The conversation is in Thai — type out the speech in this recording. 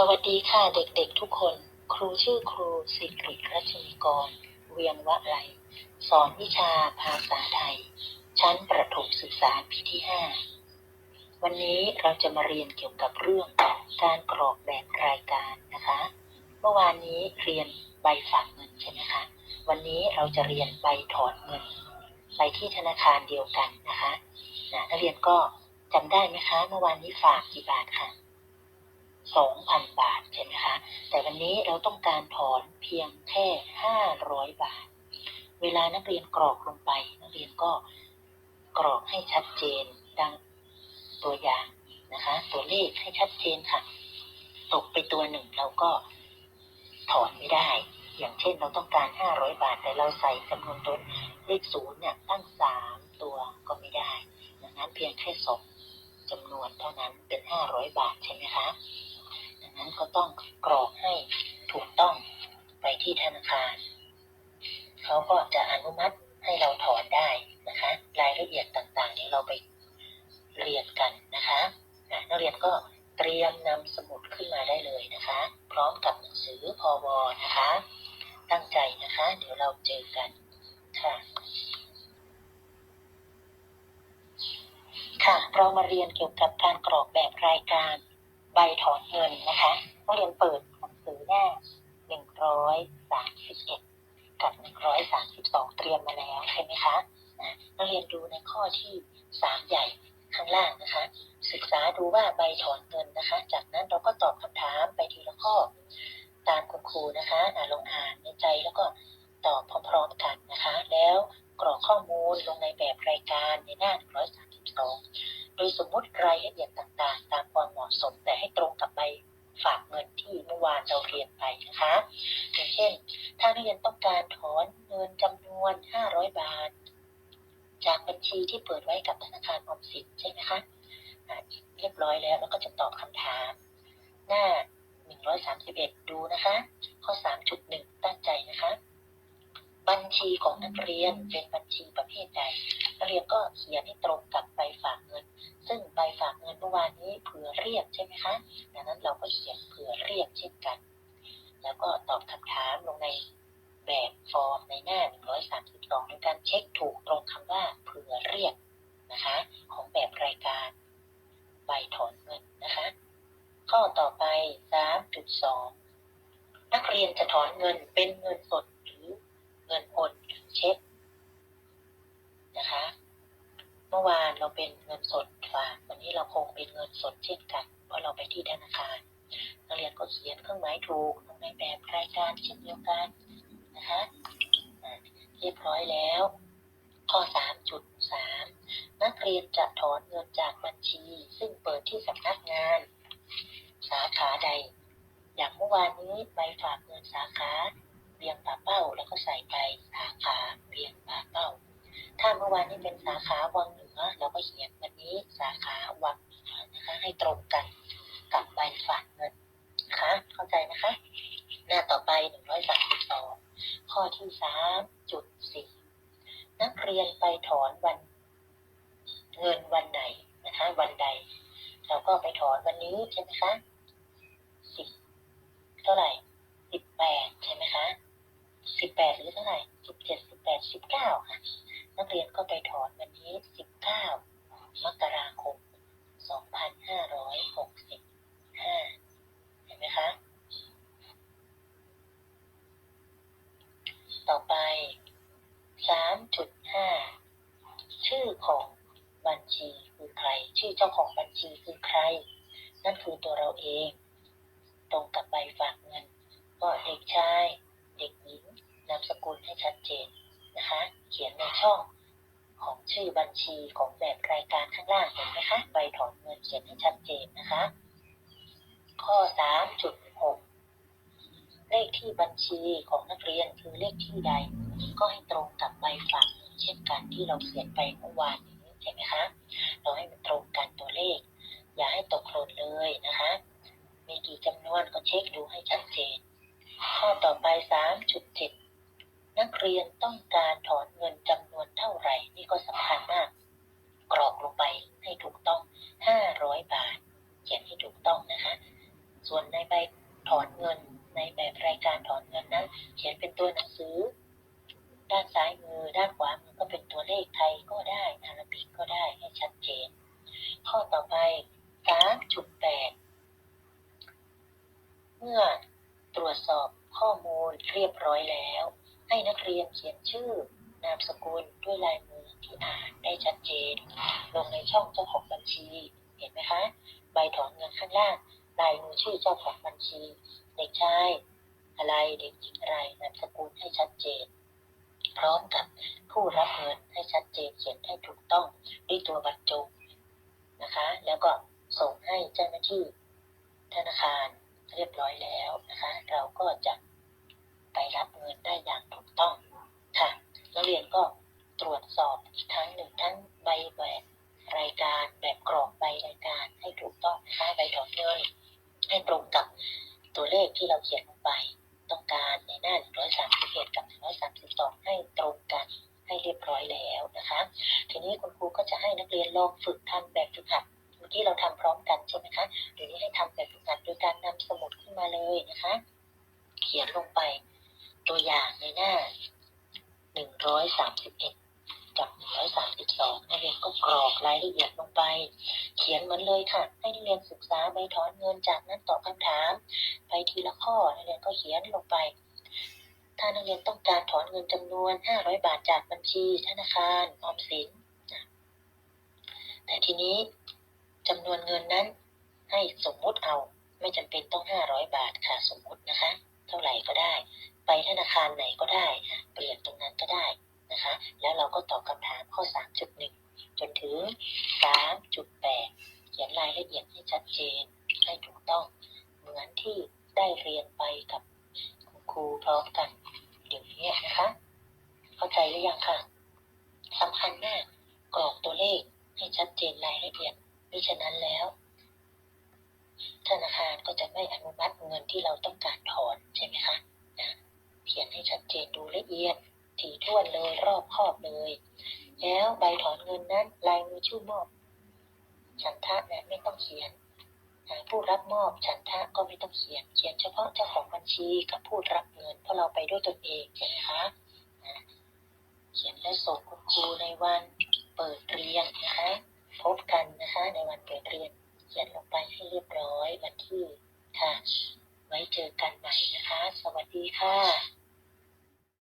สวัสดีค่ะเด็กๆทุกคน ครูชื่อครูสิริรัชนีกร เวียงวะไหล สอนวิชาภาษาไทย ชั้นประถมศึกษาปีที่ 5 วันนี้เราจะมาเรียนเกี่ยวกับเรื่องการกรอกแบบรายการนะคะ เมื่อวานนี้เรียนใบฝากเงินใช่ไหมคะ วันนี้เราจะเรียนใบถอนเงิน ไปที่ธนาคารเดียวกันนะคะนักเรียนก็จำได้ไหมคะ เมื่อวานนี้ฝากกี่บาทคะ่ะ สองพันบาทใช่ไหมคะแต่วันนี้เราต้องการถอนเพียงแค่ห้าร้อยบาท เวลานักเรียนกรอกลงไป นักเรียนก็กรอกให้ชัดเจนดังตัวอย่างนะคะ ตัวเลขให้ชัดเจนค่ะ ตกไปตัวหนึ่งเราก็ถอนไม่ได้ อย่างเช่นเราต้องการห้าร้อยบาท แต่เราใส่จำนวนตัวเลขศูนย์เนี่ยตั้งสามตัวก็ไม่ได้ ดังนั้นเพียงแค่สองจำนวนเท่านั้นเป็นห้าร้อยบาทใช่ไหมคะ นั้นก็ต้องกรอกให้ถูกต้องไปที่ธนาคาร เขาก็จะอนุมัติให้เราถอนได้นะคะ รายละเอียดต่างๆเดี๋ยวเราไปเรียนกันนะคะอะนักเรียนก็เตรียมนำสมุดขึ้นมาได้เลยนะคะ พร้อมกับหนังสือพอวนะคะ ตั้งใจนะคะ เดี๋ยวเราเจอกันค่ะค่ะเรามาเรียนเกี่ยวกับการกรอกแบบรายการ ใบถอนเงินนะคะนักเรียนเปิดหนังสือหน้าหนึ่งร้อยสามสิบเอ็ดกับหนึ่งร้อยสามสิบสองเตรียมมาแล้วใช่ไหมคะนะนักเรียนดูในข้อที่สามใหญ่ข้างล่างนะคะ ศึกษาดูว่าใบถอนเงินนะคะ จากนั้นเราก็ตอบคำถามไปทีละข้อ ตามคุณครูนะคะอ่าลองอ่านในใจแล้วก็ตอบพร้อมๆกันนะคะ แล้วกรอกข้อมูลลงในแบบรายการในหน้า132 โดยสมมติรายละเอียดต่างๆ ตามความเหมาะสม แต่ให้ตรงกับใบฝากเงินที่เมื่อวานเราเรียนไปนะคะอย่างเช่น ถ้านักเรียนต้องการถอนเงินจำนวน 500 บาท จากบัญชีที่เปิดไว้กับธนาคารออมสินใช่ไหมคะอะเรียบร้อยแล้วแล้วก็จะตอบคำถาม หน้า 131 ดูนะคะ ข้อ 3.1 ตั้งใจนะคะ บัญชีของนักเรียนเป็นบัญชีประเภทใดนักเรียนก็เขียนให้ตรงกับใบฝากเงิน ซึ่งใบฝากเงินเมื่อวานนี้เผื่อเรียกใช่ไหมคะดังนั้นเราก็เขียนเผื่อเรียกเช่นกัน แล้วก็ตอบคำถามลงในแบบฟอร์มในหน้า 132โดยการเช็คถูกตรงคำว่าเผื่อเรียกนะคะ ของแบบรายการใบถอนเงินนะคะ ข้อต่อไป 3.2 นักเรียนจะถอนเงินเป็นเงินสดหรือเงินโอนหรือเช็คนะคะ เมื่อวานเราเป็นเงินสดาวันนี้เราคงเป็นเงินสดเช่นกัน เพราะเราไปที่ธนาคารนักเรียนก็เขียนเครื่องหมายถูกลงในแบบรายการเช่นเดียวกันนะคะเรียบร้อยแล้ว ข้อ 3.3 นักเรียนจะถอนเงินจากบัญชี ซึ่งเปิดที่สำนักงาน สาขาใด อย่างเมื่อวานนี้ใบฝากเงินสาขาเรียงป่าเป้าแล้วก็ใส่ไปสาขาเรียงป่าเป้า ถ้าเมื่อวานนี้เป็นสาขาวังเหนือเราก็เขียน ตรงกันกับใบฝากเงินนะคะ เข้าใจนะคะ หน้าต่อไป132ข้อที่3.4นักเรียนไปถอนวัน เงินวันไหนนะคะ วันใด เราก็ไปถอนวันนี้ใช่ไหมคะสิบเท่าไหร่สิบแปดใช่ไหมคะสิบแปดหรือเท่าไหร่สิบเจ็ดสิบแปดสิบเก้าค่ะนักเรียนก็ไปถอนวันนี้สิบเก้ามกราคม สองพันห้าร้อยหกสิบห้าเห็นไหมคะ ต่อไปสามจุดห้าชื่อของบัญชีคือใคร ชื่อเจ้าของบัญชีคือใคร นั่นคือตัวเราเอง ตรงกับใบฝากเงิน ก็เด็กชาย เด็กหญิง นามสกุลให้ชัดเจนนะคะ เขียนในช่อง ชื่อบัญชีของแบบรายการข้างล่างเห็นไหมคะใบถอนเงินเขียนให้ชัดเจนนะคะ ข้อ 3.6 เลขที่บัญชีของนักเรียนคือเลขที่ใด ก็ให้ตรงกับใบฝากเช่นกันที่เราเขียนไปเมื่อวานนี้ใช่ไหมคะเราให้มันตรงกันตัวเลข อย่าให้ตกหล่นเลยนะคะ มีกี่จำนวนก็เช็คดูให้ชัดเจน ข้อต่อไป 3.7 เรียนต้องการถอนเงินจำนวนเท่าไหร่ นี่ก็สำคัญมาก กรอกลงไปให้ถูกต้อง500บาท เขียนให้ถูกต้องนะคะ ส่วนในใบถอนเงินในแบบรายการถอนเงินนั้น เขียนเป็นตัวหนังสือ ด้านซ้ายมือด้านขวามือก็เป็นตัวเลขไทยก็ได้อาราบิกก็ได้ให้ชัดเจน ข้อต่อไป3.8เมื่อตรวจสอบข้อมูลเรียบร้อยแล้ว ให้นักเรียนเขียนชื่อนามสกุลด้วยลายมือที่อ่านได้ชัดเจน ลงในช่องเจ้าของบัญชี เห็นไหมคะ ใบถอนเงินข้างล่าง ลายมือชื่อเจ้าของบัญชี เด็กชายอะไร เด็กหญิงอะไร นามสกุลให้ชัดเจน พร้อมกับผู้รับเงินให้ชัดเจน เขียนให้ถูกต้องด้วยตัวบรรจงนะคะ แล้วก็ส่งให้เจ้าหน้าที่ธนาคารเรียบร้อยแล้วนะคะ เราก็จะไปรับเงินได้อย่างถูกต้องค่ะนัก เรียนก็ตรวจสอบอีกครั้งหนึ่งทั้งใบแบบรายการแบบกรอกใบรายการ ให้ถูกต้องนะคะใบถอนเงินให้ตรงกับตัวเลขที่เราเขียนลงไป ต้องการในหน้า 131 กับ 132 ให้ตรงกันให้เรียบร้อยแล้วนะคะ ทีนี้คุณครูก็จะให้นักเรียนลองฝึกทำแบบฝึกหัดเมื่อกี้เราทำพร้อมกันใช่ไหมคะเดี๋ยวนี้ให้ทำแบบฝึกหัดโดยการนำสมุดขึ้นมาเลยนะคะ เขียนลงไปตัวอย่างในหน้า 131กับ132นักเรียนก็กรอกรายละเอียดลงไป เขียนเหมือนเลยค่ะ ให้นักเรียนศึกษาใบถอนเงินจากนั้นตอบคำถาม ไปทีละข้อนักเรียนก็เขียนลงไป ถ้านักเรียนต้องการถอนเงินจำนวน500บาทจากบัญชีธนาคารออมสินแต่ทีนี้จำนวนเงินนั้นให้สมมุติเอาไม่จำเป็นต้อง500บาทค่ะสมมุตินะคะ เท่าไหร่ก็ได้ ไปธนาคารไหนก็ได้ ได้นะคะแล้วเราก็ตอบคำถามข้อ 3.1 จนถึง 3.8 เขียนรายละเอียดให้ชัดเจนให้ถูกต้อง เหมือนที่ได้เรียนไปกับคุณครูพร้อมกันเดี๋ยวนี้นะคะ เข้าใจหรือยังคะสำคัญมากกรอกตัวเลขให้ชัดเจนรายละเอียดมิฉะนั้นแล้ว ธนาคารก็จะไม่อนุมัติเงินที่เราต้องการถอนใช่ไหมคะนะเขียนให้ชัดเจนดูละเอียด ถี่ถ้วนเลยรอบคอบเลย แล้วใบถอนเงินนั้นลายมือชื่อมอบ ฉันทะเนี่ยไม่ต้องเขียนผู้รับมอบฉันทะก็ไม่ต้องเขียน เขียนเฉพาะเจ้าของบัญชีกับผู้รับเงินเพราะเราไปด้วยตนเองใช่ไหมคะเขียนและส่งคุณครูในวันเปิดเรียนนะคะ พบกันนะคะ ในวันเปิดเรียน เขียนลงไปให้เรียบร้อยวันที่ค่ะ ไว้เจอกันใหม่นะคะ สวัสดีค่ะ